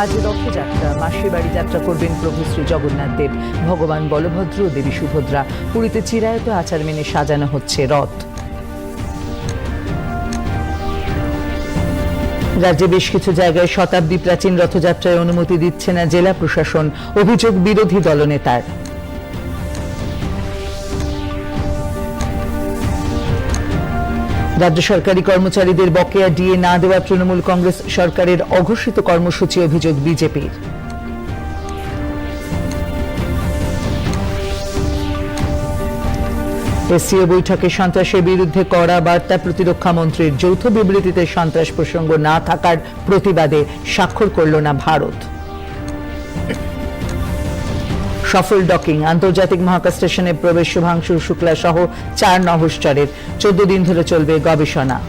আজ রথযাত্রা। মাসির বাড়ি যাত্রা করবেন প্রভু শ্রী জগন্নাথ দেব। ভগবান বলভদ্র, দেবী সুভদ্রা। পুরীতে চিরায়ত আচার মেনে সাজানো হচ্ছে রথ। রাজ্যে বেশ কিছু জায়গায় শতাব্দী প্রাচীন রথযাত্রায় অনুমতি দিচ্ছে না জেলা প্রশাসন। অভিযোগ বিরোধী দলনেতার। রাজ্য সরকারি কর্মচারীদের বকেয়া ডিএ না দেওয়া তৃণমূল কংগ্রেস সরকারের অঘোষিত কর্মসূচি অভিযোগ বিজেপির। এসসিও বৈঠকে সন্ত্রাসের বিরুদ্ধে কড়া বার্তা প্রতিরক্ষা মন্ত্রীর যৌথ বিবৃতিতে সন্ত্রাস প্রসঙ্গ না থাকার প্রতিবাদে স্বাক্ষর করল না ভারত। সফল ডকিং আন্তর্জাতিক মহাকাশ স্টেশনে প্রবেশ শুভাংশু শুক্লা সহ চার নভশ্চরের চোদ্দ দিন ধরে চলবে গবেষণা।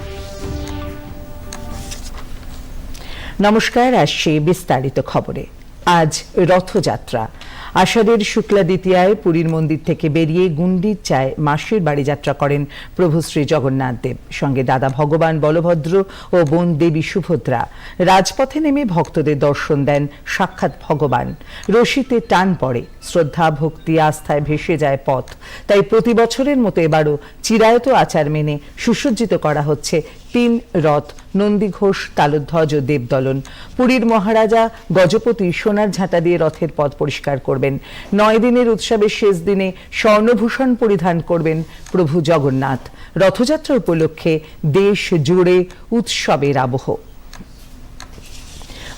নমস্কার, আসছি বিস্তারিত খবরে। আজ রথযাত্রা। আষাঢ়ের শুক্লা দ্বিতীয়ায় পুরীর মন্দির থেকে বেরিয়ে গুন্ডির চায় মাসির বাড়ি যাত্রা করেন প্রভু শ্রী জগন্নাথ দেব। সঙ্গে দাদা ভগবান বলভদ্র ও বোন দেবী সুভদ্রা। রাজপথে নেমে ভক্তদের দর্শন দেন সাক্ষাৎ ভগবান। রশিতে টান পড়ে, শ্রদ্ধা, ভক্তি, আস্থায় ভেসে যায় পথ। তাই প্রতি বছরের মতো এবারও চিরায়ত আচার মেনে সুসজ্জিত করা হচ্ছে তিন রথ, নন্দী ঘোষ, তালধ্বজ ও দেবদলন। পুরীর মহারাজা গজপতি সোনার ঝাঁটা দিয়ে রথের পথ পরিষ্কার করবেন। নয় দিনের উৎসবের শেষ দিনে স্বর্ণভূষণ পরিধান করবেন প্রভু জগন্নাথ। রথযাত্রা উপলক্ষে দেশ জুড়ে উৎসবের আবহ।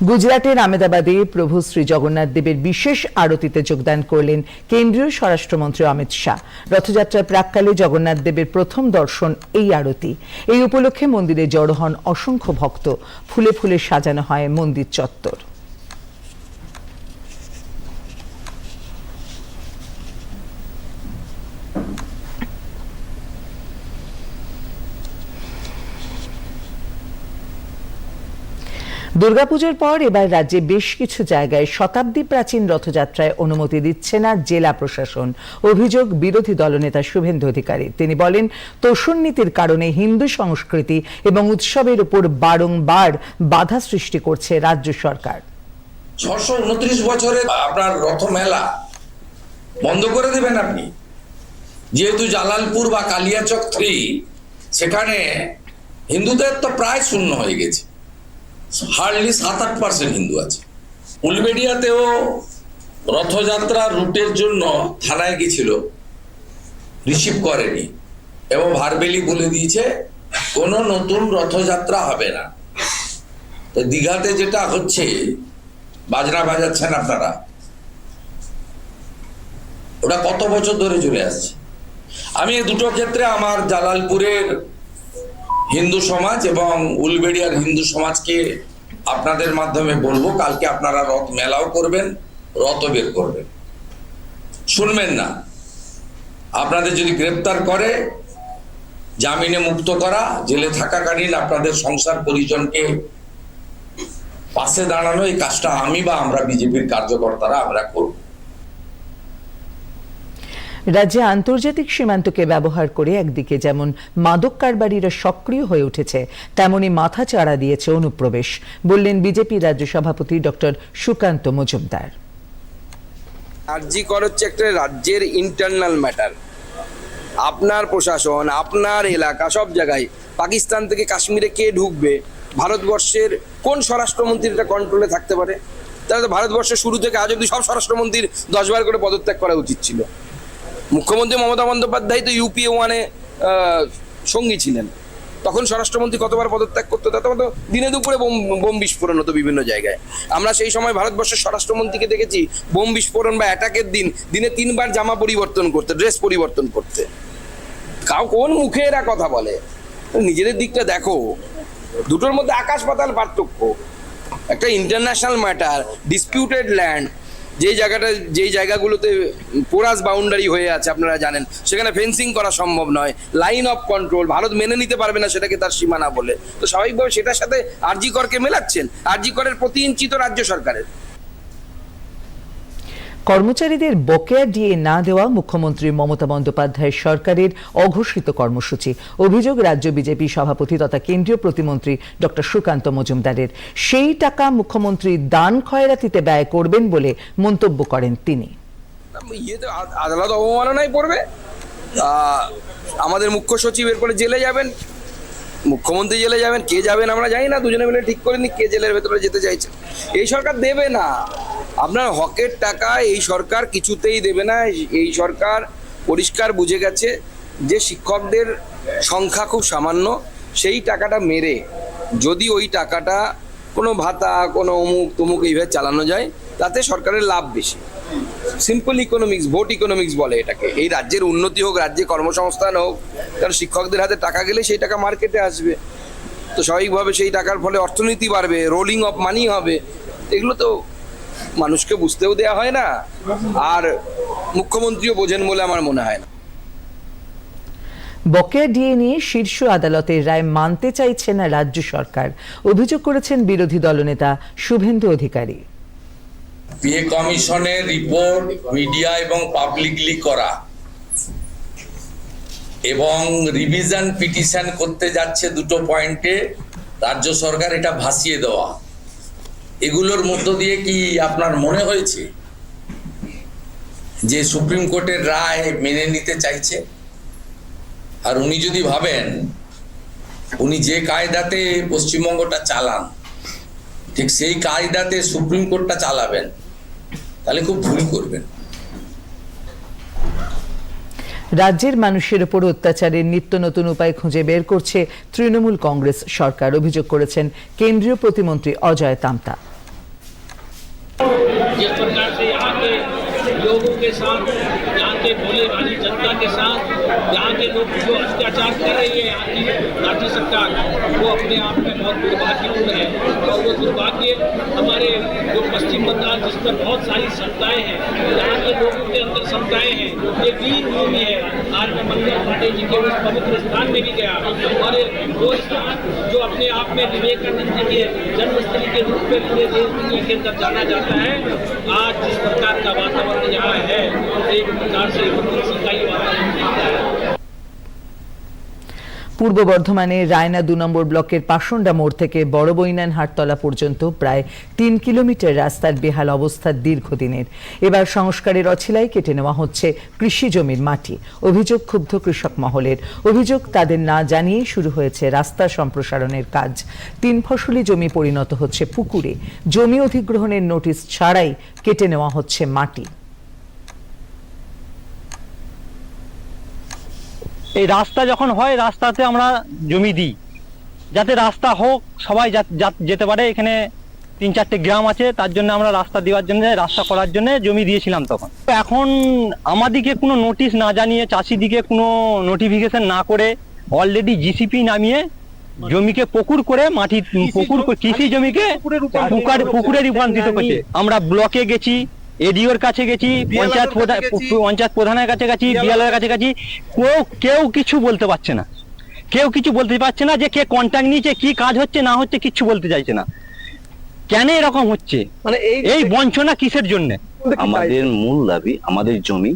গুজরাটের আমেদাবাদে প্রভু শ্রী জগন্নাথ দেবের বিশেষ আরতিতে যোগদান করলেন কেন্দ্রীয় স্বরাষ্ট্রমন্ত্রী অমিত শাহ। রথযাত্রার প্রাককালে জগন্নাথ দেবের প্রথম দর্শন এই আরতি। এই উপলক্ষে মন্দিরে জড়ো হন অসংখ্য ভক্ত। ফুলে ফুলে সাজানো হয় মন্দির চত্বর। দুর্গাপুজোর পর এবার রাজ্যে বেশ কিছু জায়গায় শতাব্দী প্রাচীন রথযাত্রায় অনুমতি দিচ্ছে না জেলা প্রশাসন। অভিযোগ বিরোধী দলনেতা শুভেন্দু অধিকারী। তিনি বলেন, তোষণ নীতির কারণে হিন্দু সংস্কৃতি এবং উৎসবের উপর বারংবার বাধা সৃষ্টি করছে রাজ্য সরকার। ছশো উনত্রিশ বছরে আপনার রথ মেলা বন্ধ করে দেবেন আপনি। যেহেতু জালালপুর বা কালিয়াচক থ্রি সেখানে হিন্দুদের তো প্রায় শূন্য হয়ে গেছে। হার্ডলি সাত আট পার্সেন্ট হিন্দু আছে। উলবেডিয়াতেও রথযাত্রা রুটের জন্য থানায় গেছিল রিসিভ করেনি। এবং ভারবেলি বলে দিয়েছে, কোনো নতুন রথযাত্রা হবে না। তো দীঘাতে যেটা হচ্ছে, বাজনা বাজাচ্ছেন আপনারা। ওটা কত বছর ধরে চলে আসছে? আমি দুটো ক্ষেত্রে আমার জালালপুরের হিন্দু সমাজ এবং উলবেড়িয়ার হিন্দু সমাজকে আপনাদের মাধ্যমে বলব, কালকে আপনারা রথ মেলাও করবেন রথ বের করবেন। শুনবেন না। আপনাদের যদি গ্রেপ্তার করে, জামিনে মুক্ত করা, জেলে থাকাকালীন আপনাদের সংসার পরিজনকে পাশে দাঁড়ানো, এই কাজটা আমি বা আমরা বিজেপির কার্যকর্তারা আমরা করব। রাজ্যে আন্তর্জাতিক সীমান্তকে ব্যবহার করে একদিকে যেমন মাদক কারবারিরা সক্রিয় হয়ে উঠেছে, তেমনি মাথা চাড়া দিয়েছে অনুপ্রবেশ, বললেন বিজেপি রাজ্য সভাপতি ডক্টর সুকান্ত মজুমদার। আরজি কর হচ্ছে একটা রাজ্যের ইন্টারনাল ম্যাটার আপনার প্রশাসন, আপনার এলাকা, সব জায়গায় পাকিস্তান থেকে কাশ্মীরে কে ঢুকবে, ভারতবর্ষের কোন স্বরাষ্ট্রমন্ত্রীটা কন্ট্রোলে থাকতে পারে? তাহলে ভারতবর্ষের শুরু থেকে আজ অব্দি সব স্বরাষ্ট্রমন্ত্রীর দশবার করে পদত্যাগ করা উচিত ছিল। মুখ্যমন্ত্রী মমতা বন্দ্যোপাধ্যায় তো ইউপিএ ওয়ানে সঙ্গী ছিলেন। তখন স্বরাষ্ট্রমন্ত্রী কতবার পদত্যাগ করতো তখন তো দিনে দুপুরে বোম বোম বিস্ফোরণ হতো বিভিন্ন জায়গায়। আমরা সেই সময় ভারতবর্ষের স্বরাষ্ট্রমন্ত্রীকে দেখেছি, বোম বিস্ফোরণ বা অ্যাটাকের দিন, দিনে তিনবার জামা পরিবর্তন করতে ড্রেস পরিবর্তন করতে। কাউ, কোন মুখে এরা কথা বলে? নিজেদের দিকটা দেখো। দুটোর মধ্যে আকাশ পাতাল পার্থক্য। একটা ইন্টারন্যাশনাল ম্যাটার ডিসপিউটেড ল্যান্ড যেই জায়গাটা, যেই জায়গাগুলোতে পোরাস বাউন্ডারি হয়ে আছে, আপনারা জানেন, সেখানে ফেন্সিং করা সম্ভব নয় লাইন অফ কন্ট্রোল ভারত মেনে নিতে পারবে না সেটাকে তার সীমানা বলে। তো স্বাভাবিকভাবে সেটার সাথে আরজি করকে মেলাচ্ছেন, আরজি করের প্রতি ইঞ্চি তো রাজ্য সরকারের। কর্মচারীদের বকেয়া ডিএ না দেওয়া মুখ্যমন্ত্রী মমতা বন্দ্যোপাধ্যায়ের সরকারের অঘোষিত কর্মসূচি। অভিযোগ রাজ্য বিজেপি সভাপতি তথা কেন্দ্রীয় প্রতিমন্ত্রী ডক্টর সুকান্ত মজুমদারের। সেই টাকা মুখ্যমন্ত্রী দান খয়রাতিতে ব্যয় করবেন বলে মন্তব্য করেন তিনি। আদালত অবমাননায় পড়বে। আমাদের মুখ্য সচিব এরপরে জেলে যাবেন। মুখ্যমন্ত্রী জেলে যাবেন, কে যাবেন আমরা জানি না, দুজনে মিলে ঠিক করে নি কে জেলের ভেতরে যেতে চাইছে। এই সরকার দেবে না। আপনার হকের টাকা এই সরকার কিছুতেই দেবে না। এই সরকার পরিষ্কার বুঝে গেছে যে শিক্ষকদের সংখ্যা খুব সামান্য, সেই টাকাটা মেরে যদি ওই টাকাটা কোনো ভাতা, কোনো অমুক তমুক এইভাবে চালানো যায়, তাতে সরকারের লাভ বেশি। সিম্পল ইকোনমিক্স ভোট ইকোনমিক্স বলে এটাকে। এই রাজ্যের উন্নতি হোক রাজ্যে কর্মসংস্থান হোক, কারণ শিক্ষকদের হাতে টাকা গেলে সেই টাকা মার্কেটে আসবে। তো স্বাভাবিকভাবে সেই টাকার ফলে অর্থনীতি বাড়বে রোলিং অফ মানি হবে। এগুলো তো মানুষকে বুঝতেও দেওয়া হয় না। আর মুখ্যমন্ত্রীও বোঝেন বলে আমার মনে হয় না। বকেয়া ডিএ নিয়ে শীর্ষ আদালতের রায় মানতে চাইছে না রাজ্য সরকার। অভিযোগ করেছেন বিরোধী দলনেতা শুভেন্দু অধিকারী। পে কমিশনের রিপোর্ট মিডিয়া এবং পাবলিকলি করা এবং রিভিশন পিটিশন করতে যাচ্ছে দুটো পয়েন্টে। রাজ্য সরকার এটা ভাসিয়ে দেওয়া। এগুলোর মধ্য দিয়ে কি আপনার মনে হয়েছে যে সুপ্রিম কোর্টের রায় মেনে নিতে চাইছে? আর উনি যদি ভাবেন, উনি যে কায়দাতে পশ্চিমবঙ্গটা চালান, ঠিক সেই কায়দাতে সুপ্রিম কোর্টটা চালাবেন, তাহলে খুব ভুল করবেন। রাজ্যের মানুষের উপর অত্যাচারের নিত্য নতুন উপায় খুঁজে বের করছে তৃণমূল কংগ্রেস সরকার, অভিযোগ করেছেন কেন্দ্রীয় প্রতিমন্ত্রী অজয় তামতা। जिस प्रकार से यहाँ के लोगों के साथ, यहाँ के भोले भाली जनता के साथ, यहाँ के लोग जो अत्याचार कर रही है, यहाँ की राज्य सरकार, वो अपने आप में बहुत दुर्भाग्यपूर्ण है और वो दुर्भाग्य हमारे जो पश्चिम बंगाल जिसमें बहुत सारी क्षमताएँ हैं, यहाँ के लोगों के अंदर क्षमताएँ हैं, ये वीर भूमि है। आज मैं मंगल पांडे जी के उस पवित्र स्थान में भी गया और वो स्थान जो अपने आप में विवेकानंद जी के जन्मस्थली के रूप में पूरे देश दुनिया के अंदर जाना जाता है, आज जिस प्रकार का वातावरण यहाँ है, एक प्रकार से मंदिर का ही वातावरण है। পূর্ব বর্ধমানে রায়না দু নম্বর ব্লকের পাশন্ডা মোড় থেকে বড় বৈনান হাটতলা পর্যন্ত প্রায় তিন কিলোমিটার রাস্তার বেহাল অবস্থা দীর্ঘদিনের। এবার সংস্কারের অছিলাই কেটে নেওয়া হচ্ছে কৃষি জমির মাটি, অভিযোগ ক্ষুব্ধ কৃষক মহলের। অভিযোগ তাদের না জানিয়েই শুরু হয়েছে রাস্তা সম্প্রসারণের কাজ। তিন ফসলি জমি পরিণত হচ্ছে পুকুরে। জমি অধিগ্রহণের নোটিশ ছাড়াই কেটে নেওয়া হচ্ছে মাটি। এই রাস্তা যখন হয় রাস্তাতে আমরা জমি দিই। যাতে রাস্তা হোক সবাই যেতে পারে। এখানে তিন চারটে গ্রাম আছে তার জন্য আমরা রাস্তা দেওয়ার জন্য রাস্তা করার জন্য জমি দিয়েছিলাম তখন। তো এখন আমাদিকে কোনো নোটিশ না জানিয়ে চাষিদিকে কোনো নোটিফিকেশন না করে অলরেডি জিসিপি নামিয়ে জমিকে পুকুর করে মাটি পুকুর করে- কৃষি জমিকে পুকুরে রূপান্তরিত করছে। আমরা ব্লকে গেছি এডিওর কাছে গেছি পঞ্চায়েত প্রধান পঞ্চায়েত প্রধানের কাছে গেছি বিয়ালের কাছে গেছি। কেউ কেউ কিছু বলতে পারছে না। কেউ কিছু বলতে পারছে না যে কে কন্ট্যাক্ট নিয়েছে কি কাজ হচ্ছে না হচ্ছে কিচ্ছু বলতে চাইছে না। কেন এরকম হচ্ছে? মানে এই এই বঞ্চনা কিসের জন্য? আমাদের মূল দাবি আমাদের জমি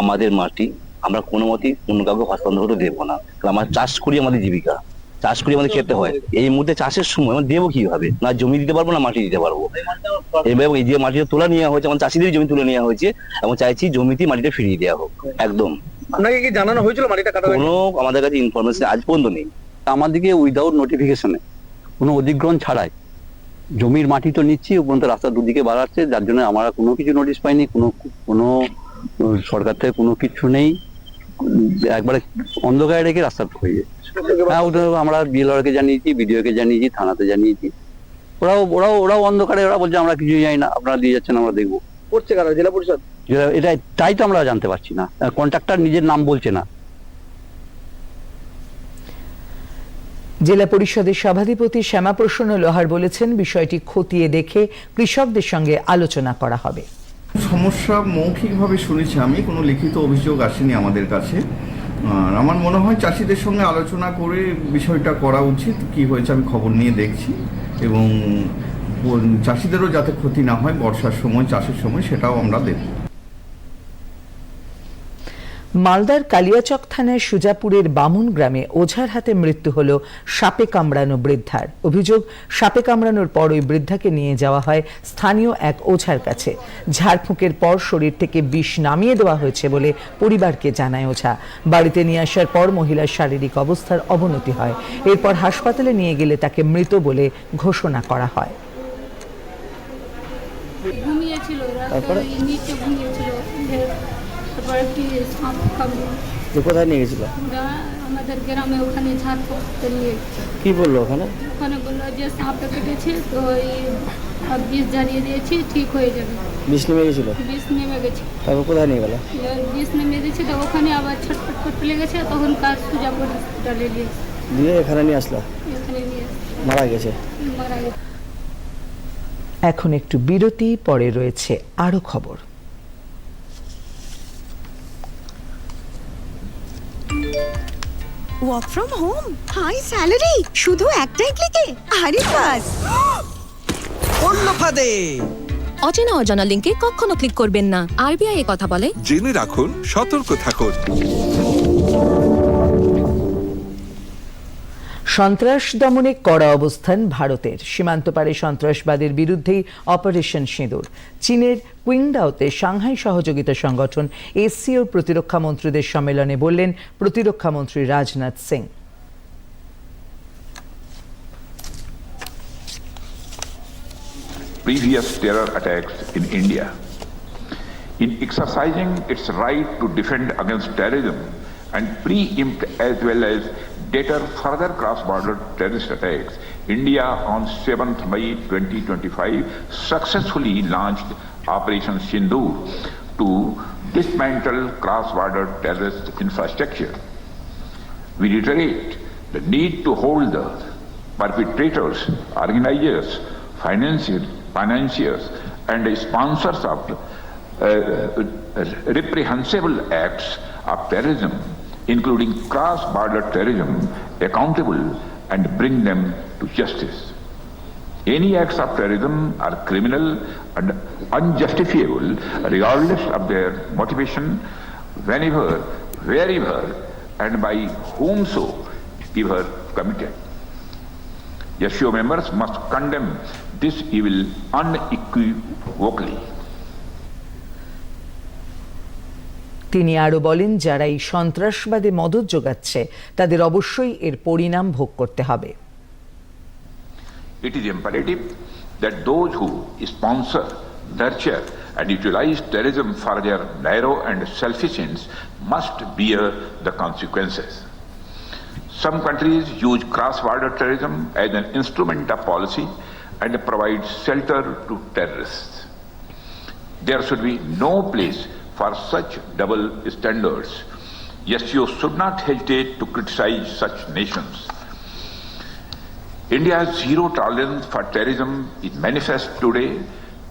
আমাদের মাটি আমরা কোনো মতেই অন্য কাউকে হস্তান্তর করতে দেবো না। কারণ আমরা চাষ করি আমাদের জীবিকা। চাষ করি আমাদের খেতে হয়। এই মুহূর্তে চাষের সময় আমরা দেবো কীভাবে? না জমি দিতে পারব না মাটি দিতে পারব? এবং এই যে মাটিটা তোলা নেওয়া হয়েছে আমার চাষিদের জমি তুলে নেওয়া হয়েছে এবং চাইছি জমিতে মাটিটা ফিরিয়ে দেওয়া হোক একদম। আপনাকে কি জানানো হয়েছিল মাটিটা কাটা কোনো আমাদের কাছে ইনফরমেশন আজ পর্যন্ত নেই। আমাদেরকে উইদাউট নোটিফিকেশনে কোনো অধিগ্রহণ ছাড়াই। জমির মাটি তো নিচ্ছি উপরন্ত রাস্তা দুদিকে বাড়াচ্ছে যার জন্য আমরা কোনো কিছু নোটিশ পাইনি কোনো কোনো সরকার থেকে কোনো কিছু নেই। একবারে অন্ধকারে রেখে রাস্তা হয়ে যায়। হ্যাঁ ওটা আমরা বিএলআরকে জানিয়েছি বিডিওকে জানিয়েছি থানাতে জানিয়েছি। ওরাও ওরাও ওরাও অন্ধকারে ওরা বলছে আমরা কিছু জানি না আপনারা দিয়ে যাচ্ছেন আমরা দেখব। করছে কারা? জেলা পরিষদ? এটা তাই তো আমরা জানতে পারছি না। কন্ট্রাক্টর নিজের নাম বলছে না। জেলা পরিষদের সভাধিপতি শ্যামাপ্রসন্ন লোহার বলেছেন বিষয়টি খতিয়ে দেখে কৃষকদের সঙ্গে আলোচনা করা হবে। সমস্যা মৌখিকভাবে শুনেছি আমি, কোনো লিখিত অভিযোগ আসেনি আমাদের কাছে। আর আমার মনে হয় চাষিদের সঙ্গে আলোচনা করে বিষয়টা করা উচিত, কি হয়েছে আমি খবর নিয়ে দেখছি। এবং চাষিদেরও যাতে ক্ষতি না হয়, বর্ষার সময়, চাষের সময়, সেটাও আমরা দেখব। মালদার কালিয়াচক থানার সুজাপুরের বামুন গ্রামে ওঝার হাতে মৃত্যু হল সাপে কামড়ানো বৃদ্ধার। অভিযোগ সাপে কামড়ানোর পর ওই বৃদ্ধাকে নিয়ে যাওয়া হয় স্থানীয় এক ওঝার কাছে। ঝাড়ফুঁকের পর শরীর থেকে বিষ নামিয়ে দেওয়া হয়েছে বলে পরিবারকে জানায় ওঝা। বাড়িতে নিয়ে আসার পর মহিলার শারীরিক অবস্থার অবনতি হয়। এরপর হাসপাতালে নিয়ে গেলে তাকে মৃত বলে ঘোষণা করা হয়। ঘুমিয়েছিল তারপরে? নিচে ঘুমিয়েছিল। ফের কি সাপ কামড়ে। যে কোথায় নিয়ে গেছিল? আমাদের গ্রামে ওখানে ঝাড় করতে নিয়ে কি বলল ওখানে? ওখানে বলল যে সাপে কেটেছে তো এই বিষ জ্বালিয়ে দিয়েছি ঠিক হয়ে যাবে। বিষ নেমে গেছিল? বিষ নেমে গেছে। তারপর কোথায় নিয়ে গেল? বিষ নেমে দিয়েছে তো ওখানে আবার ছটফট করতে লেগেছে তখন কাজ সুজাপুর হসপিটালে নিয়ে দিয়ে এখানে নিয়ে আসলো? এখানে নিয়ে মারা গেছে? মারা গেছে। এখন একটু বিরতি পরে রয়েছে আরও খবর। Work from home? High salary! শুধু একটাই ক্লিকে। আরে বাস! অন্য ফাঁদে অচেনা অজানা লিঙ্কে কখনো ক্লিক করবেন না। আরবিআই এ কথা বলে। জেনে রাখুন সতর্ক থাকুন। সন্ত্রাস দমনে কড়া অবস্থান ভারতের। সীমান্ত পারে সন্ত্রাসবাদের বিরুদ্ধেই অপারেশন সিঁদুর। চীনের কুইংডাওতে সাংহাই সহযোগিতা সংগঠন এসসিওর প্রতিরক্ষা মন্ত্রীদের সম্মেলনে বললেন প্রতিরক্ষা মন্ত্রী Rajnath Singh. Previous terror attacks in India. In exercising its right to defend against terrorism and preempt as well as deter further cross-border terrorist attacks, India on 7th May 2025 successfully launched Operation Sindoor to dismantle cross-border terrorist infrastructure. We reiterate the need to hold the perpetrators, organizers, financiers, financiers and sponsors of uh, reprehensible acts of terrorism, including cross-border terrorism, accountable and bring them to justice. Any acts of terrorism are criminal and unjustifiable regardless of their motivation, whenever, wherever, and by whomsoever committed. SCO members must condemn this evil unequivocally. তিনি আরও বলেন যারা এই সন্ত্রাসবাদে মদত যোগাচ্ছে তাদের অবশ্যই এর পরিণাম ভোগ করতে হবে and utilize terrorism for their narrow and selfish ends must bear the consequences. Some countries use cross-border terrorism as an instrument of policy and provide shelter to terrorists. There should be no place for such double standards. SCO should not hesitate to criticize such nations. India's zero tolerance for terrorism is manifest today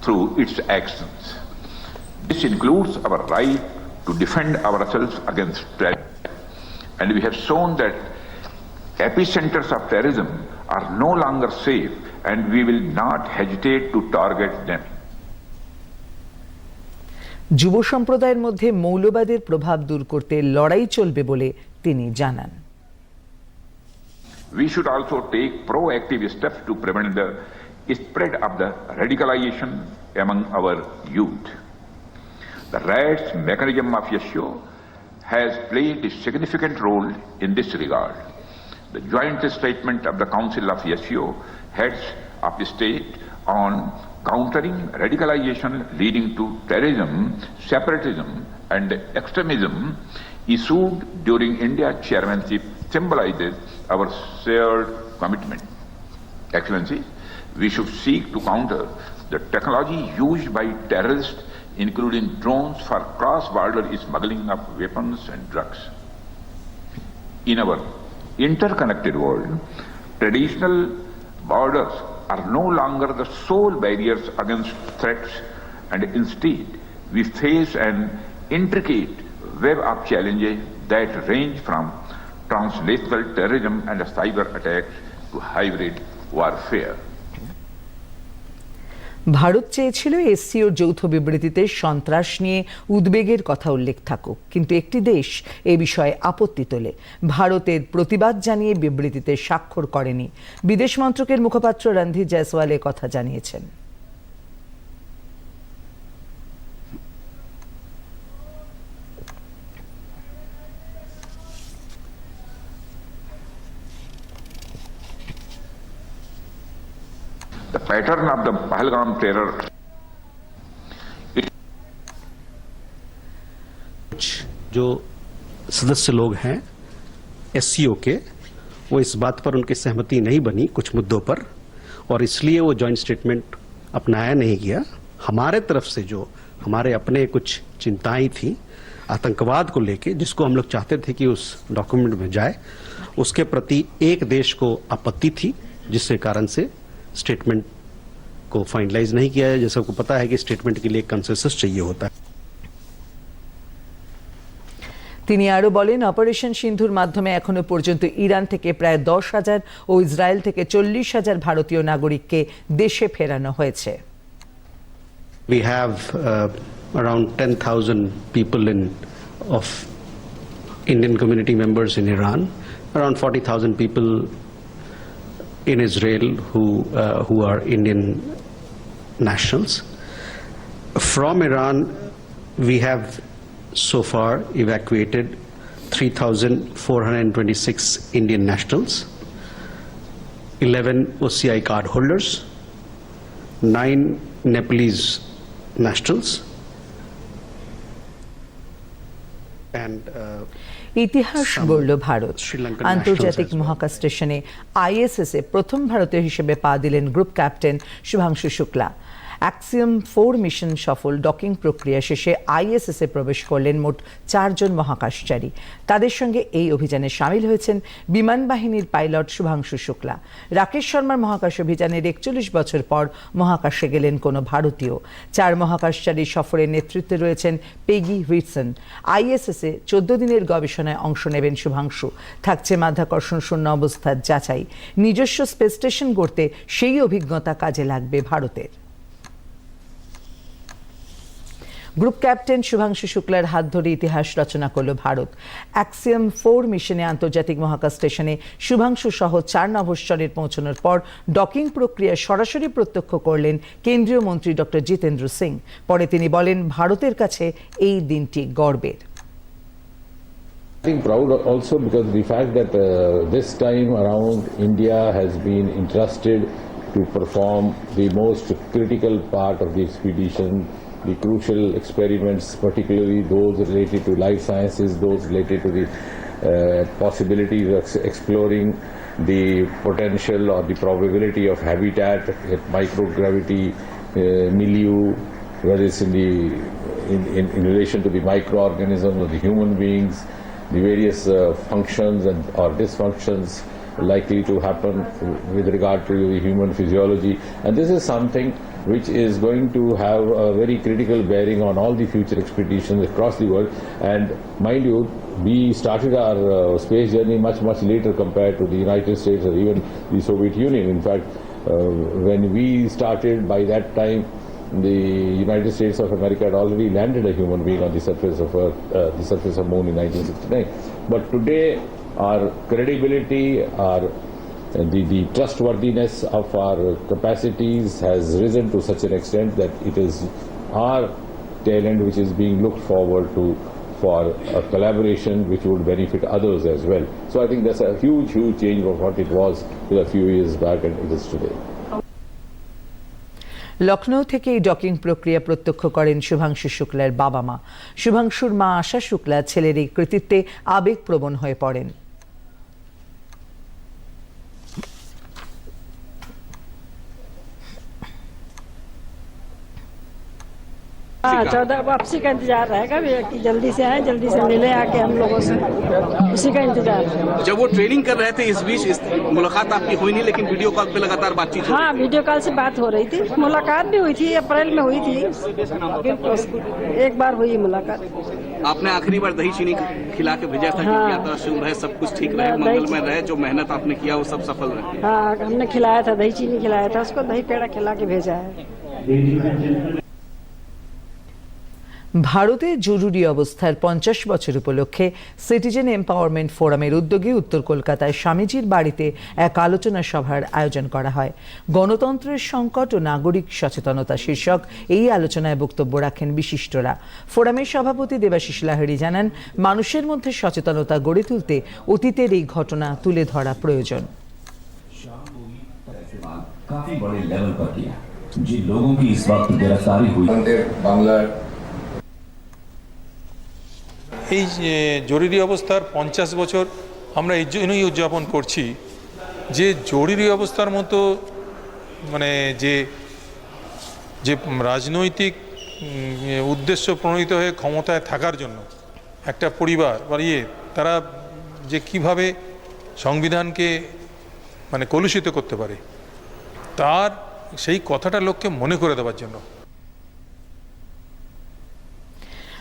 through its actions. This includes our right to defend ourselves against terror. And we have shown that epicenters of terrorism are no longer safe and we will not hesitate to target them. যুব সম্প্রদায়ের মধ্যে মৌলবাদের প্রভাব দূর করতে লড়াই চলবে বলে তিনি জানান We should also take proactive steps to prevent the spread of the radicalization among our youth. The RATS mechanism of YESHO has played a significant role in this regard. The joint statement of the Council of YESHO heads of the state on countering radicalization leading to terrorism, separatism and extremism issued during India chairmanship symbolizes our shared commitment. Excellency, we should seek to counter the technology used by terrorists, including drones for cross-border smuggling of weapons and drugs. In our interconnected world, traditional borders are no longer the sole barriers against threats and instead we face an intricate web of challenges that range from translational terrorism and cyber attacks to hybrid warfare. Bharat চেয়েছিল এসসিওর যৌথ বিবৃতিতে সন্ত্রাস নিয়ে উদ্বেগের কথা উল্লেখ থাকুক। কিন্তু একটি দেশ এ বিষয়ে আপত্তি তোলে। ভারতের প্রতিবাদ জানিয়ে বিবৃতিতে স্বাক্ষর করেনি। বিদেশ মন্ত্রকের মুখপাত্র রণধীর জয়সওয়াল কথা জানিয়েছেন। Pattern of the Pahalgam terror. जो सदस्य लोग हैं एस के, वो इस बात पर उनकी सहमति नहीं बनी कुछ मुद्दों पर, और इसलिए वो जॉइंट स्टेटमेंट अपनाया नहीं गया। हमारे तरफ़ से जो, हमारे अपने कुछ चिंताएँ थी, आतंकवाद को लेके, जिसको हम लोग चाहते थे कि उस डॉक्यूमेंट में जाए, उसके प्रति एक देश को आपत्ति थी, जिसके कारण से स्टेटमेंट को फाइनलाइज नहीं किया है जैसे आपको पता है कि स्टेटमेंट के लिए कंसेंसस चाहिए होता है তিনি আরো বলেন অপারেশন সিন্ধুর মাধ্যমে এখনো পর্যন্ত ইরান থেকে প্রায় দশ হাজার ও ইসরায়েল থেকে চল্লিশ হাজার ভারতীয় নাগরিককে দেশে ফেরানো হয়েছে We have uh, around 10,000 people in of Indian community members in Iran, around 40,000 people in Israel who uh, who are Indian nationals. From Iran, we have so far evacuated 3,426 Indian nationals, 11 OCI card holders, nine Nepalese nationals, and uh, ইতিহাস গড়ল ভারত আন্তর্জাতিক. মহাকাশ স্টেশনে ISS এ প্রথম ভারতীয় হিসেবে পা দিলেন group captain Shubhanshu Shukla Axiom four mission সফল ডকিং প্রক্রিয়া শেষে আইএসএস প্রবেশ করলেন মোট চারজন মহাকাশচারী। তাদের সঙ্গে এই অভিযানে সামিল হয়েছেন বিমান বাহিনীর পাইলট শুভাংশু শুক্লা। রাকেশ শর্মার মহাকাশ অভিযানের একচল্লিশ বছর পর মহাকাশে গেলেন কোনো ভারতীয়। চার মহাকাশচারী সফরের নেতৃত্বে রয়েছেন পেগি হুইটসন। আইএসএস এ চোদ্দ দিনের গবেষণায় অংশ নেবেন শুভাংশু। থাকছে মাধ্যাকর্ষণ শূন্য অবস্থার যাচাই। নিজস্ব স্পেস স্টেশন গড়তে সেই অভিজ্ঞতা কাজে লাগবে ভারতের। গ্রুপ ক্যাপ্টেন শুভাংশু শুক্লার হাত ধরে ইতিহাস রচনা করল ভারত। অ্যাক্সিয়াম ফোর মিশনে আন্তর্জাতিক মহাকাশ স্টেশনে শুভাংশু সহ চার নভশ্চরের পৌঁছানোর পর ডকিং প্রক্রিয়া সরাসরি প্রত্যক্ষ করলেন কেন্দ্রীয় মন্ত্রী ডক্টর জিতেন্দ্র সিং। পরে তিনি বলেন ভারতের কাছে এই দিনটি গর্বের। I think proud also because the fact that uh, this time around India has been entrusted to perform the most critical part of the expedition, the crucial experiments, particularly those related to life sciences, those related to the uh, possibilities of exploring the potential or the probability of habitat, at microgravity, uh, milieu, whether it's in the in, in, in relation to the microorganisms or the human beings, the various uh, functions and or dysfunctions likely to happen with regard to the human physiology. And this is something which is going to have a very critical bearing on all the future expeditions across the world and mind you we started our uh, space journey much much later compared to the united states or even the soviet union in fact uh, when we started by that time the United States of America had already landed a human being on the surface of Earth, uh, the surface of Moon in 1969. But today, our credibility, our the, the trustworthiness of our capacities has risen to such an extent that it is our talent which is being looked forward to for a collaboration which would benefit others as well. So I think that's a huge, huge change from what it was a few years back and it is today. Lucknow থেকে এই docking প্রক্রিয়া প্রত্যক্ষ করেন শুভাংশু শুক্লার বাবা মা শুভাংশুর মা আশা শুক্লা ছেলের এই কৃতিত্বে আবেগপ্রবণ হয়ে পড়েন हाँ चौदह वापसी का इंतज़ार रहेगा भैया कि जल्दी से आए जल्दी से मिले आके हम लोगों से। उसी का इंतज़ार है। जब वो ट्रेनिंग कर रहे थे इस बीच इस मुलाकात आपकी हुई नहीं लेकिन वीडियो कॉल पे लगातार बातचीत हाँ वीडियो कॉल से बात हो रही थी। मुलाकात भी हुई थी अप्रैल में हुई थी। एक बार हुई मुलाकात। आपने आखिरी बार दही चीनी खिला के भेजा था हाँ। यात्रा शुभ रहे सब कुछ ठीक रहे हाँ, मंगलमय रहे जो मेहनत आपने किया वो सब सफल रहे। हाँ हमने खिलाया था दही चीनी खिलाया था उसको दही पेड़ा खिला के भेजा है। ভারতে জরুরি অবস্থার পঞ্চাশ বছর উপলক্ষে সিটিজেন এম্পাওয়ারমেন্ট ফোরামের উদ্যোগে উত্তর কলকাতায় স্বামীজির বাড়িতে এক আলোচনা সভার আয়োজন করা হয় গণতন্ত্রের সংকট ও নাগরিক সচেতনতা শীর্ষক এই আলোচনায় বক্তব্য রাখেন বিশিষ্টরা ফোরামের সভাপতি দেবাশিস লাহিড়ী জানান মানুষের মধ্যে সচেতনতা গড়ে তুলতে অতীতের এই ঘটনা তুলে ধরা প্রয়োজন काफी बड़े लेवल पर किया जिन लोगों की इस वक्त गिरफ्तारी हुई বাংলার এই জরুরি অবস্থার পঞ্চাশ বছর আমরা এই জন্যই উদযাপন করছি যে জরুরি অবস্থার মতো মানে যে যে রাজনৈতিক উদ্দেশ্য প্রণীত হয়ে ক্ষমতায় থাকার জন্য একটা পরিবার বা ইয়ে তারা যে কীভাবে সংবিধানকে মানে কলুষিত করতে পারে, তার সেই কথাটা লোককে মনে করে দেওয়ার জন্য।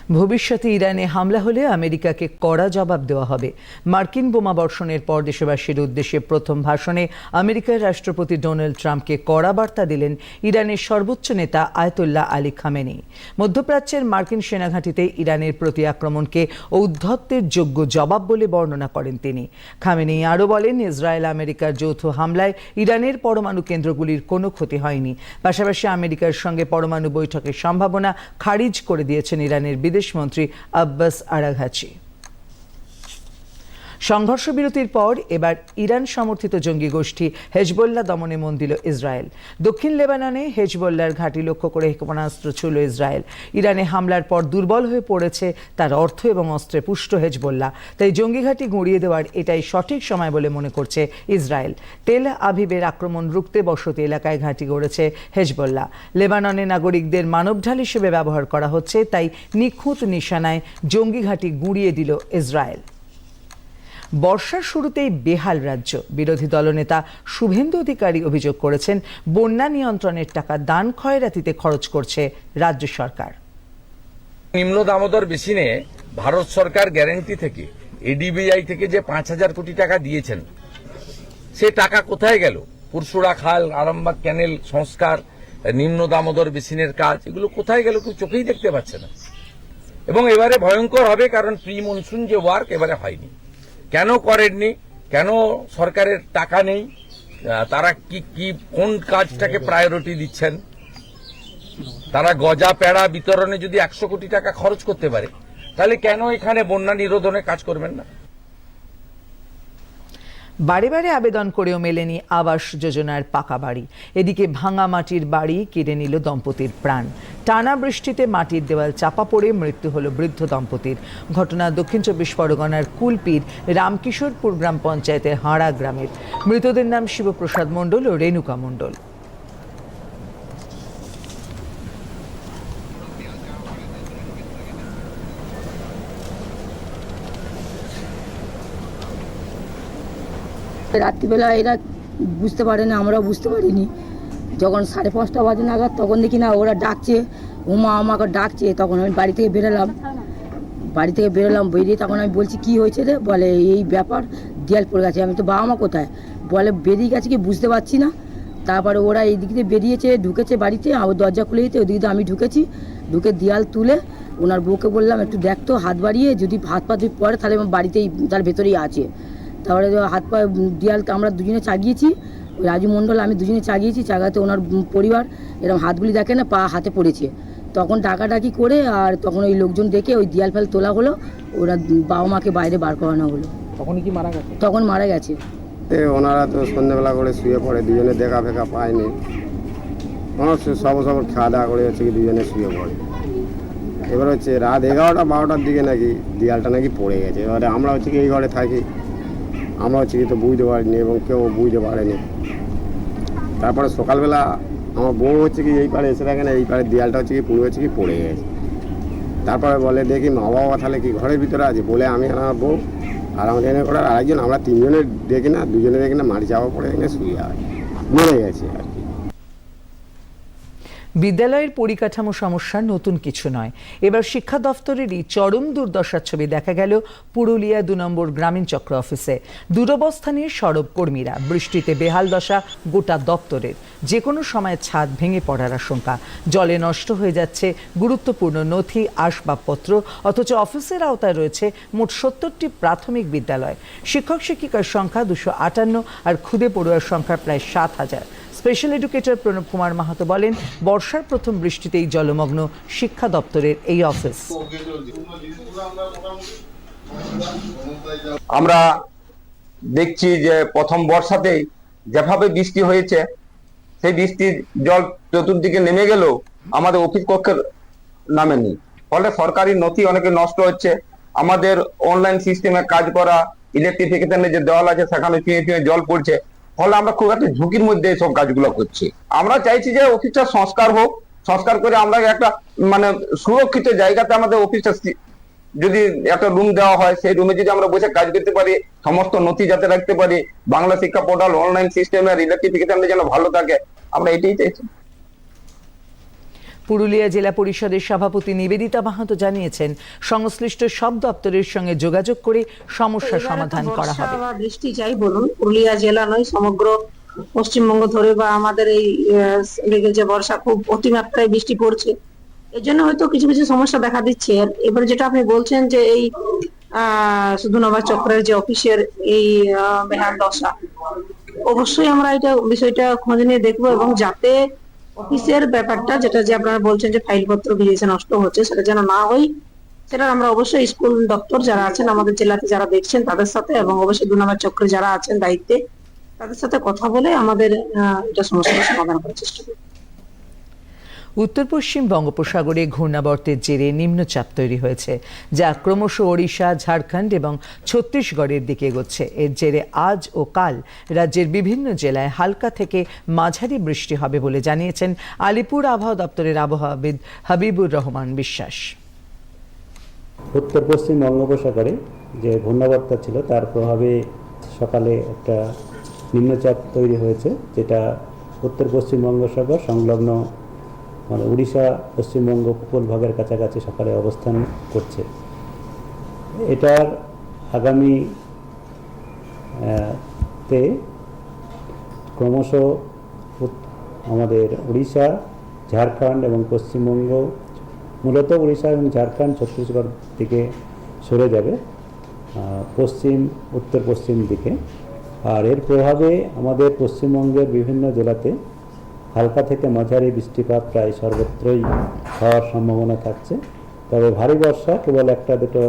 ভবিষ্যতে ইরানে হামলা হলে আমেরিকাকে কড়া জবাব দেওয়া হবে। মার্কিন বোমা বর্ষণের পর দেশবাসীর উদ্দেশ্যে প্রথম ভাষণে আমেরিকার রাষ্ট্রপতি ডোনাল্ড ট্রাম্পকে কড়া বার্তা দিলেন ইরানের সর্বোচ্চ নেতা আয়তুল্লাহ আলী খামেনি। মধ্যপ্রাচ্যের মার্কিন সেনাঘাঁটিতে ইরানের প্রতি আক্রমণকে ঔদ্ধত্যের যোগ্য জবাব বলে বর্ণনা করেন তিনি। খামেনি আরও বলেন, ইসরায়েল আমেরিকার যৌথ হামলায় ইরানের পরমাণু কেন্দ্রগুলির কোনো ক্ষতি হয়নি। পাশাপাশি আমেরিকার সঙ্গে পরমাণু বৈঠকের সম্ভাবনা খারিজ করে দিয়েছেন ইরানের বিদেশমন্ত্রী আব্বাস আরাঘাচি। সংঘর্ষ বিরতির পর এবার ইরান সমর্থিত জঙ্গি গোষ্ঠী হেজবোল্লা দমনে মন দিল ইসরায়েল। দক্ষিণ লেবাননে হেজবোল্লার ঘাঁটি লক্ষ্য করে ক্ষেপণাস্ত্র ছুড়ল ইসরায়েল। ইরানে হামলার পর দুর্বল হয়ে পড়েছে তার অর্থ এবং অস্ত্রে পুষ্ট হেজবোল্লা তাই জঙ্গি ঘাঁটি গুঁড়িয়ে দেওয়ার এটাই সঠিক সময় বলে মনে করছে ইসরায়েল। তেল আভিবের আক্রমণ রুখতে বসতি এলাকায় ঘাঁটি গড়েছে হেজবোল্লা লেবাননে নাগরিকদের মানবঢাল হিসেবে ব্যবহার করা হচ্ছে, তাই নিখুঁত নিশানায় জঙ্গি ঘাঁটি গুঁড়িয়ে দিল ইসরায়েল। বর্ষার শুরুতেই বেহাল রাজ্য। বিরোধী দলনেতা শুভেন্দু অধিকারী অভিযোগ করেছেন, বন্যা নিয়ন্ত্রণের টাকা দান খয়রাতিতে খরচ করছে রাজ্য সরকার। নিম্ন দামোদর বেসিনে ভারত সরকার গ্যারেন্টি থেকে এডিবিআই থেকে যে পাঁচ হাজার কোটি টাকা দিয়েছেন, সে টাকা কোথায় গেল? পুরসুড়া খাল, আরামবাগ ক্যানেল, সংস্কার, নিম্ন দামোদর বেসিনের কাজ, এগুলো কোথায় গেল কেউ চোখেই দেখতে পাচ্ছে না। এবং এবারে ভয়ঙ্কর হবে, কারণ প্রি মনসুন যে ওয়ার্ক, এবারে হয়নি। কেন করেননি? কেন সরকারের টাকা নেই? তারা কি কি, কোন কাজটাকে প্রায়োরিটি দিচ্ছেন? তারা গজা পেড়া বিতরণে যদি একশো কোটি টাকা খরচ করতে পারে, তাহলে কেন এখানে বন্যা নিরোধনে কাজ করবেন না? বারে বারে আবেদন করেও মেলেনি আবাস যোজনার পাকা বাড়ি। এদিকে ভাঙা মাটির বাড়ি কেড়ে নিল দম্পতির প্রাণ। টানা বৃষ্টিতে মাটির দেওয়াল চাপা পড়ে মৃত্যু হলো বৃদ্ধ দম্পতির। ঘটনা দক্ষিণ চব্বিশ পরগনার কুলপির, রামকিশোরপুর গ্রাম পঞ্চায়েতের হাঁড়া গ্রামের। মৃতদের নাম শিবপ্রসাদ মণ্ডল ও রেণুকা মণ্ডল। রাত্রিবেলা এরা বুঝতে পারে না, আমরাও বুঝতে পারিনি। যখন সাড়ে পাঁচটা বাজে নাগাদ, তখন দেখি না, ওরা ডাকছে, উমা, আমাকে ডাকছে, তখন আমি বাড়ি থেকে বেরোলাম। বাড়ি থেকে বেরোলাম, বেরিয়ে তখন আমি বলছি, কি হয়েছে রে? বলে, এই ব্যাপার, দেয়াল পড়ে গেছে, আমি তো বাবা মা কোথায়? বলে, বেরিয়ে গেছে কি বুঝতে পারছি না। তারপরে ওরা এই দিক দিয়ে বেরিয়েছে, ঢুকেছে বাড়িতে আমার দরজা খুলে দিতে ওই দিক দিয়ে আমি ঢুকেছি। ঢুকে দেয়াল তুলে ওনার বউকে বললাম, একটু দেখতো হাত বাড়িয়ে, যদি হাত পা যদি পড়ে, তাহলে বাড়িতেই, তার ভেতরেই আছে। তারপরে হাত পা দেয়াল আমরা দুজনে চাগিয়েছি ওই রাজু মণ্ডল আমি দুজনে চাগিয়েছি চাগাতে ওনার পরিবার এরকম হাতগুলি দেখে না পা হাতে পড়েছে। তখন ডাকাডাকি করে আর তখন ওই লোকজন দেখে ওই দেয়াল ফেল তোলা হলো ওরা বাবা মাকে বাইরে বার করানো হলো। তখন কি মারা গেছে? তখন মারা গেছে। এ ওনারা তো সন্ধ্যেবেলা করে শুয়ে পড়ে দুজনে দেখা ফেকা পায়নি। ওনার সব সব খাওয়া দাওয়া করে হচ্ছে কি দুজনে শুয়ে পড়ে। এবার হচ্ছে রাত এগারোটা বারোটার দিকে নাকি দেয়ালটা নাকি পড়ে গেছে। এবারে আমরা হচ্ছে কি এই ঘরে থাকি। আমরা হচ্ছে কি তো বুঝতে পারিনি এবং কেউ বুঝতে পারেনি। তারপরে সকালবেলা আমার বউ হচ্ছে কি এই পারে এসে দেখে না, এই পারে দেয়ালটা হচ্ছে কি পুরো হচ্ছে কি পড়ে গেছে। তারপরে বলে, দেখি মা বাবা তাহলে কি ঘরের ভিতরে আছে? বলে, আমি আর আমার বউ আর আমাদের এনে করার আরেকজন, আমরা তিনজনে দেখি না, দুজনে দেখি না, মাটি চাপা পড়ে এখানে শুয়ে হয় মরে গেছে আর কি। বিদ্যালয়ের পরিকাঠামো সমস্যা নতুন কিছু নয়। এবার শিক্ষা দফতরেরই চরম দুর্দশার ছবি দেখা গেল পুরুলিয়া দু নম্বর গ্রামীণ চক্র অফিসে। দুরবস্থা নিয়ে সরব কর্মীরা, বৃষ্টিতে বেহাল দশা গোটা দপ্তরের। যে কোনো সময় ছাদ ভেঙে পড়ার আশঙ্কা। জলে নষ্ট হয়ে যাচ্ছে গুরুত্বপূর্ণ নথি, আসবাবপত্র, অথচ অফিসের আওতায় রয়েছে মোট সত্তরটি প্রাথমিক বিদ্যালয়। শিক্ষক শিক্ষিকার সংখ্যা দুশো আটান্ন আর খুদে পড়ুয়ার সংখ্যা প্রায় সাত হাজার। স্পেশাল এডুকেটর প্রণব কুমার মাহাতো বলেন, বর্ষার প্রথম বৃষ্টিতেই জলমগ্ন শিক্ষা দপ্তরের এই অফিস আমরা দেখছি যে প্রথম বর্ষাতেই যেভাবে বৃষ্টি হয়েছে, সেই বৃষ্টির জল চতুর্দিকে নেমে গেলেও আমাদের অফিস কক্ষের নামেনি। ফলে সরকারি নথি অনেকে নষ্ট হচ্ছে। আমাদের অনলাইন সিস্টেমে কাজ করা ইলেকট্রিফিকেশনের যে দেওয়াল আছে, সেখানে চুঁয়ে চুঁয়ে জল পড়ছে। ফলে আমরা খুব একটা ঝুঁকির মধ্যে সব কাজগুলো করছি। আমরা চাইছি যে অফিসটা সংস্কার হোক, সংস্কার করে আমরা একটা মানে সুরক্ষিত জায়গাতে আমাদের অফিসটা যদি একটা রুম দেওয়া হয়, সেই রুমে যদি আমরা বসে কাজ করতে পারি, সমস্ত নথি যাতে রাখতে পারি, Bangla Shiksha portal online system আর ইলেকট্রিফিকেশন যেন ভালো থাকে, আমরা এটাই চাইছি। পুরুলিয়া জেলা পরিষদের সভাপতি নিবেদিতা মাহাতো জানিয়েছেন সংশ্লিষ্ট সব দপ্তরের সঙ্গে যোগাযোগ করে সমস্যা সমাধান করা হবে। বৃষ্টি যাই বলুন পুরুলিয়া জেলা নয় সমগ্র পশ্চিমবঙ্গ ধরে বা আমাদের এই যে বর্ষা খুব অতিমাত্রায় বৃষ্টি পড়ছে এর জন্য হয়তো কিছু কিছু সমস্যা দেখা দিচ্ছে। এবারে যেটা আপনি বলছেন যে এই আহ শুধু নবাজ চক্রের যে অফিসের এই বেহাল দশা অবশ্যই আমরা এটা বিষয়টা খোঁজ নিয়ে দেখব এবং যাতে অফিসের ব্যাপারটা, যেটা যে আপনারা বলছেন যে ফাইলপত্র ভিজেছে, নষ্ট হচ্ছে, সেটা যেন না হয়, সেটা আমরা অবশ্যই স্কুল দপ্তর যারা আছেন, আমাদের জেলাতে যারা দেখছেন তাদের সাথে এবং অবশ্যই দু নম্বর চক্রে যারা আছেন দায়িত্বে, তাদের সাথে কথা বলে আমাদের এটা সমস্যার সমাধান করার চেষ্টা করব। উত্তর পশ্চিম বঙ্গোপসাগরে ঘূর্ণাবর্তের জেরে নিম্নচাপ তৈরি হয়েছে, যা ক্রমশ ওড়িশা, ঝাড়খণ্ড এবং ছত্তিশগড়ের দিকে এগোচ্ছে। এর জেরে আজ ও কাল রাজ্যের বিভিন্ন জেলায় হালকা থেকে মাঝারি বৃষ্টি হবে বলে জানিয়েছেন আলিপুর আবহাওয়া দপ্তরের আবহাওয়াবিদ হাবিবুর রহমান বিশ্বাস। উত্তর পশ্চিম বঙ্গোপসাগরে যে ঘূর্ণাবর্ত ছিল, তার প্রভাবে সকালে একটা নিম্নচাপ তৈরি হয়েছে, যেটা উত্তর পশ্চিম বঙ্গোপসাগর সংলগ্ন মানে উড়িষ্যা, পশ্চিমবঙ্গ উপকূলভাগের কাছাকাছি সকালে অবস্থান করছে। এটার আগামী তে ক্রমশ আমাদের উড়িষ্যা, ঝাড়খণ্ড এবং পশ্চিমবঙ্গ, মূলত উড়িষ্যা এবং ঝাড়খণ্ড ছত্তিশগড় দিকে সরে যাবে পশ্চিম উত্তর পশ্চিম দিকে। আর এর প্রভাবে আমাদের পশ্চিমবঙ্গের বিভিন্ন জেলাতে হালকা থেকে মাঝারি বৃষ্টিপাত প্রায় সর্বত্রই হওয়ার সম্ভাবনা থাকছে। তবে ভারী বর্ষা কেবল একটা, দুটো,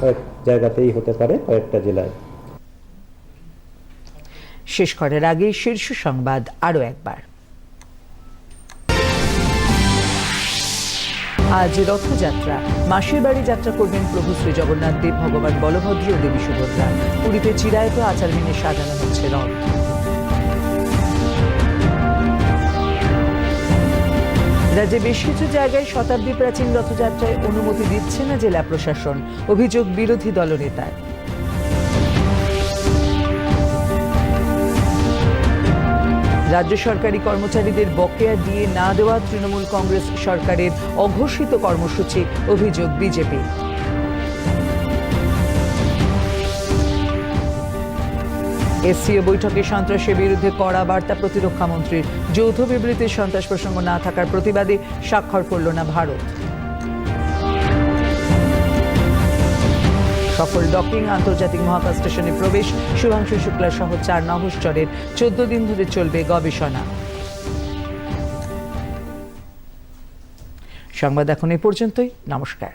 কয়েক জায়গাতেই হতে পারে কয়েকটা জেলায়। শেষ করার আগে শীর্ষ সংবাদ আরও একবার। আজ রথযাত্রা। মাসির বাড়ি যাত্রা করবেন প্রভু শ্রী জগন্নাথ দেব, ভগবান বলভদ্র ও দেবী সুভদ্রা। পুরীতে চিরায়ত আচার মেনে সাজানো হচ্ছে রথ। রাজ্যে বেশ কিছু জায়গায় শতাব্দী প্রাচীন রথযাত্রায় অনুমতি দিচ্ছে না জেলা প্রশাসন, অভিযোগ বিরোধী দলনেতার। রাজ্য সরকারি কর্মচারীদের বকেয়া দিয়ে না দেওয়া তৃণমূল কংগ্রেস সরকারের অঘোষিত কর্মসূচি, অভিযোগ বিজেপি এসসিও বৈঠকে সন্ত্রাসের বিরুদ্ধে কড়া বার্তা প্রতিরক্ষা মন্ত্রীর যৌথ বিবৃতির সন্ত্রাস প্রসঙ্গ না থাকার প্রতিবাদে স্বাক্ষর করল না ভারত। সফল ডকিং আন্তর্জাতিক মহাকাশ স্টেশনে প্রবেশ, শুভাংশু শুক্লা সহ চার নভশ্চরের চোদ্দ দিন ধরে চলবে গবেষণা। সংবাদ এখন এই পর্যন্তই, নমস্কার।